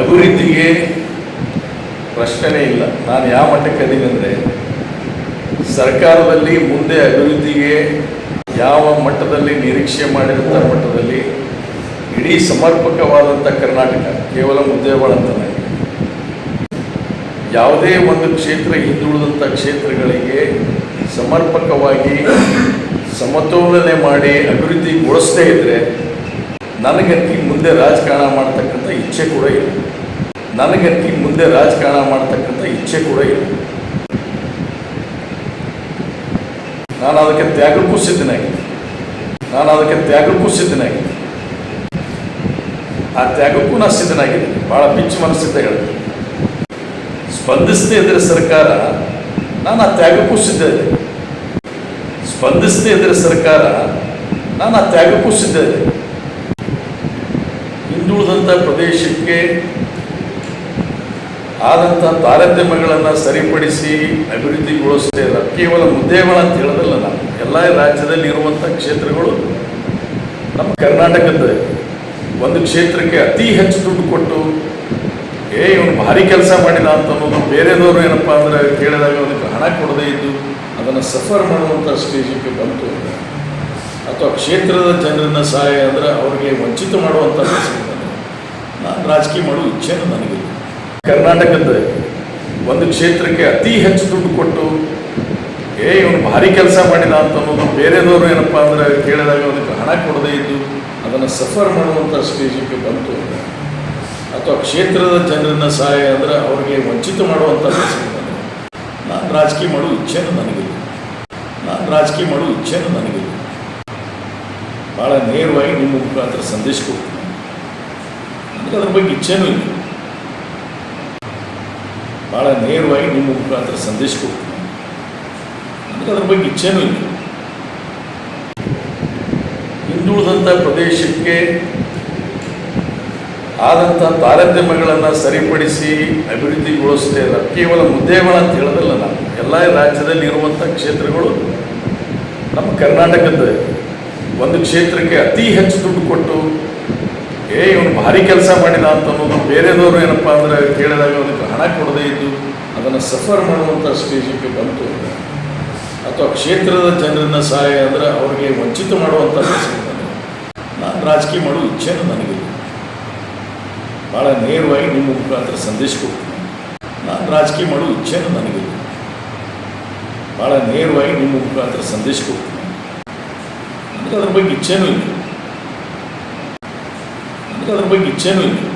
ಅಭಿವೃದ್ಧಿಗೆ ಪ್ರಶ್ನೆನೇ ಇಲ್ಲ. ನಾನು ಯಾವ ಮಟ್ಟಕ್ಕೆ ಅಂದರೆ, ಸರ್ಕಾರದಲ್ಲಿ ಮುಂದೆ ಅಭಿವೃದ್ಧಿಗೆ ಯಾವ ಮಟ್ಟದಲ್ಲಿ ನಿರೀಕ್ಷೆ ಮಾಡಿರುವಂಥ ಮಟ್ಟದಲ್ಲಿ ಇಡೀ ಸಮರ್ಪಕವಾದಂಥ ಕರ್ನಾಟಕ, ಕೇವಲ ಮುದ್ದೇವಾಳಂತನೇ ಯಾವುದೇ ಒಂದು ಕ್ಷೇತ್ರ ಹಿಂದುಳಿದಂಥ ಕ್ಷೇತ್ರಗಳಿಗೆ ಸಮರ್ಪಕವಾಗಿ ಸಮತೋಲನೆ ಮಾಡಿ ಅಭಿವೃದ್ಧಿಗೊಳಿಸದೇ ಇದ್ದರೆ ನನಗೆ ಮುಂದೆ ರಾಜಕಾರಣ ಮಾಡ್ತಕ್ಕಂಥ ಇಚ್ಛೆ ಕೂಡ ಇಲ್ಲ. ನನಗಂತಿ ಮುಂದೆ ರಾಜಕಾರಣ ಮಾಡ್ತಕ್ಕಂಥ ಇಚ್ಛೆ ಕೂಡ ಇಲ್ಲ. ನಾನು ಅದಕ್ಕೆ ತ್ಯಾಗಕ್ಕೂ ಸಿದ್ಧನಾಗಿದ್ದೆ ನಾನು ಅದಕ್ಕೆ ತ್ಯಾಗಕ್ಕೂ ಸಿದ್ಧನಾಗಿದ್ದೆ ಆ ತ್ಯಾಗಕ್ಕೂ ನಾನು ಸಿದ್ಧನಾಗಿದ್ದೀನಿ. ಭಾಳ ಪಿಚ್ಚು ಮನಸ್ಸಿಂದ ಹೇಳಿದೆ ಸ್ಪಂದಿಸದೇ ಇದ್ದರೆ ಸರ್ಕಾರ, ನಾನು ಆ ತ್ಯಾಗಕ್ಕೂ ಸಿದ್ಧ ಇದೆ ಸ್ಪಂದಿಸದೇ ಇದ್ದರೆ ಸರ್ಕಾರ, ನಾನು ಆ ತ್ಯಾಗಕ್ಕೂ ಸಿದ್ಧ ಇದೆ ಹಿಂದುಳಿದಂಥ ಪ್ರದೇಶಕ್ಕೆ ಆದಂಥ ತಾರತಮ್ಯಗಳನ್ನು ಸರಿಪಡಿಸಿ ಅಭಿವೃದ್ಧಿಗೊಳಿಸದೇ ಇಲ್ಲ. ಕೇವಲ ಮುದ್ದೇಗಳ ಅಂತ ಹೇಳೋದಲ್ಲ ನಾನು. ಎಲ್ಲ ರಾಜ್ಯದಲ್ಲಿ ಇರುವಂಥ ಕ್ಷೇತ್ರಗಳು ನಮ್ಮ ಕರ್ನಾಟಕದ ಒಂದು ಕ್ಷೇತ್ರಕ್ಕೆ ಅತಿ ಹೆಚ್ಚು ದುಡ್ಡು ಕೊಟ್ಟು, ಏ, ಇವನು ಭಾರಿ ಕೆಲಸ ಮಾಡಿದ ಅಂತ ಅನ್ನೋದು ಬೇರೆದವರು ಏನಪ್ಪ ಅಂದರೆ ಕೇಳಿದಾಗ ಅವನಿಗೆ ಹಣ ಕೊಡದೇ ಇದ್ದು ಅದನ್ನು ಸಫರ್ ಮಾಡುವಂಥ ಸ್ಟೇಜಿಗೆ ಬಂತು. ಅಥವಾ ಕ್ಷೇತ್ರದ ಜನರನ್ನ ಸಹಾಯ ಅಂದರೆ ಅವರಿಗೆ ವಂಚಿತ ಮಾಡುವಂಥ ನಾನು ರಾಜಕೀಯ ಮಾಡುವ ಇಚ್ಛೆನೂ ನನಗಿಲ್ಲ. ಕರ್ನಾಟಕದ ಒಂದು ಕ್ಷೇತ್ರಕ್ಕೆ ಅತಿ ಹೆಚ್ಚು ದುಡ್ಡು ಕೊಟ್ಟು, ಏ, ಇವನು ಭಾರಿ ಕೆಲಸ ಮಾಡಿದ ಅಂತ ಅನ್ನೋದು ಬೇರೆದವರು ಏನಪ್ಪ ಅಂದರೆ ಕೇಳಿದಾಗ ಅವನಿಗೆ ಹಣ ಕೊಡದೇ ಇದ್ದು ಅದನ್ನು ಸಫರ್ ಮಾಡುವಂಥ ಸ್ಟೇಜಿಗೆ ಬಂತು ಅಥವಾ ಕ್ಷೇತ್ರದ ಜನರನ್ನ ಸಹಾಯ ಅಂದರೆ ಅವರಿಗೆ ವಂಚಿತ ಮಾಡುವಂಥ ನಾನು ರಾಜಕೀಯ ಮಾಡೋ ಇಚ್ಛೆನೂ ನನಗಿಲ್ಲ. ನಾನು ರಾಜಕೀಯ ಮಾಡೋ ಇಚ್ಛೆನೂ ನನಗಿಲ್ಲ. ಭಾಳ ನೇರವಾಗಿ ನಿಮ್ಮ ಮುಖಾಂತರ ಸಂದೇಶ ಕೊಡ್ತೀನಿ. ನನಗೆ ಅದ್ರ ಬಗ್ಗೆ ಇಚ್ಛೆನೂ ಇಲ್ಲ. ಭಾಳ ನೇರವಾಗಿ ನಿಮ್ಮ ಮುಖಾಂತರ ಸಂದೇಶ ಕೊಡ್ತೀನಿ. ನನಗೆ ಅದ್ರ ಬಗ್ಗೆ ಇಚ್ಛೆನೂ ಇಲ್ಲ. ಹಿಂದುಳಿದಂಥ ಪ್ರದೇಶಕ್ಕೆ ಆದಂಥ ತಾರತಮ್ಯಗಳನ್ನು ಸರಿಪಡಿಸಿ ಅಭಿವೃದ್ಧಿಗೊಳಿಸದೇ ಇಲ್ಲ ಕೇವಲ ಮುದ್ದೇಗಳ ಅಂತ ಹೇಳೋದಲ್ಲ ನಾನು. ಎಲ್ಲ ರಾಜ್ಯದಲ್ಲಿ ಇರುವಂಥ ಕ್ಷೇತ್ರಗಳು ನಮ್ಮ ಕರ್ನಾಟಕದ ಒಂದು ಕ್ಷೇತ್ರಕ್ಕೆ ಅತಿ ಹೆಚ್ಚು ದುಡ್ಡು ಕೊಟ್ಟು ಏ, ಇವನು ಭಾರಿ ಕೆಲಸ ಮಾಡಿದ ಅಂತ ಅನ್ನೋದು ಬೇರೆದವರು ಏನಪ್ಪ ಅಂದರೆ ಕೇಳಿದಾಗ ಅವನಿಗೆ ಹಣ ಕೊಡದೇ ಇದ್ದು ಅದನ್ನು ಸಫರ್ ಮಾಡುವಂಥ ಸ್ಟೇಜಿಗೆ ಬಂತು. ಅಥವಾ ಕ್ಷೇತ್ರದ ಜನರನ್ನ ಸಹಾಯ ಅಂದರೆ ಅವರಿಗೆ ವಂಚಿತ ಮಾಡುವಂಥ ಕೆಲಸ ನಾನು ರಾಜಕೀಯ ಮಾಡುವ ಇಚ್ಛೆನೂ ನನಗೆ ಭಾಳ ನೇರವಾಗಿ ನಿಮ್ಮ ಮುಖಾಂತರ ಸಂದೇಶ ಕೊಡ್ತೀನಿ. ನಾನು ರಾಜಕೀಯ ಮಾಡುವ ಇಚ್ಛೆನೂ ನನಗೆ ಭಾಳ ನೇರವಾಗಿ ನಿಮ್ಮ ಮುಖಾಂತರ ಸಂದೇಶ ಕೊಡ್ತೀನಿ. ನನಗೆ ಅದ್ರ ಬಗ್ಗೆ ಇಚ್ಛೆನೂ ಇಲ್ಲ. ನನಗೆ ಅದ್ರ ಬಗ್ಗೆ ಇಚ್ಛೆನೂ ಇಲ್ಲ